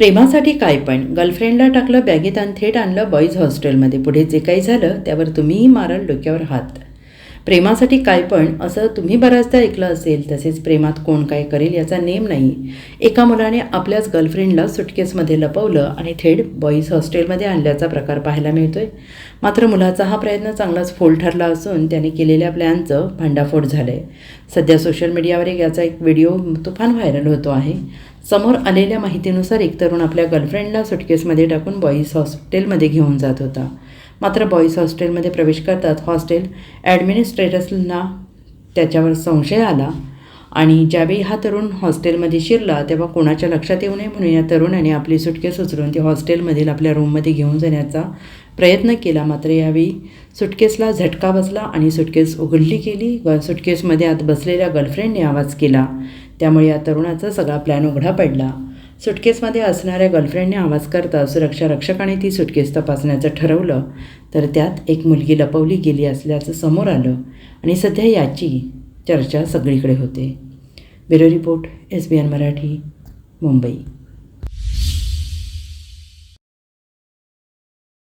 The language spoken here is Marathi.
प्रेमासाठी काय पण. गर्लफ्रेंडला टाकलं बॅगेत आणि थेट आणलं बॉईज हॉस्टेलमध्ये. पुढे जे काही झालं त्यावर तुम्हीही माराल डोक्यावर हात. प्रेमासाठी काय पण असं तुम्ही बऱ्याचदा ऐकलं असेल तसेच प्रेमात कोण काय करेल याचा नेम नाही. एका मुलाने आपल्याच गर्लफ्रेंडला सुटकेसमध्ये लपवलं आणि थेट बॉईज हॉस्टेलमध्ये आणल्याचा प्रकार पाहायला मिळतोय. मात्र मुलाचा हा प्रयत्न चांगलाच फोल ठरला असून त्याने केलेल्या प्लॅनचं भांडाफोड झालं आहे सध्या सोशल मीडियावर एक याचा एक व्हिडिओ तुफान व्हायरल होतो आहे. समोर आलेल्या माहितीनुसार एक तरुण आपल्या गर्लफ्रेंडला सुटकेसमध्ये टाकून बॉईज हॉस्टेलमध्ये घेऊन जात होता. मात्र बॉईज हॉस्टेलमध्ये प्रवेश करतात. हॉस्टेल ॲडमिनिस्ट्रेटर्सना त्याच्यावर संशय आला आणि ज्यावेळी हा तरुण हॉस्टेलमध्ये शिरला तेव्हा कोणाच्या लक्षात येऊ नये म्हणून या तरुणाने आपली सुटकेस उचलून ती हॉस्टेलमधील आपल्या रूममध्ये घेऊन जाण्याचा प्रयत्न केला. मात्र यावेळी सुटकेसला झटका बसला आणि सुटकेस उघडली गेली ग सुटकेसमध्ये आत बसलेल्या गर्लफ्रेंडने आवाज केला. त्यामुळे या तरुणाचा सगळा प्लॅन उघडा पडला. सुटकेसमध्ये असणाऱ्या गर्लफ्रेंडने आवाज करता सुरक्षा रक्षकाने ती सुटकेस तपासण्याचं ठरवलं तर त्यात एक मुलगी लपवली गेली असल्याचं समोर आलं आणि सध्या याची चर्चा सगळीकडे होते. Bureau report S B N Marathi Mumbai.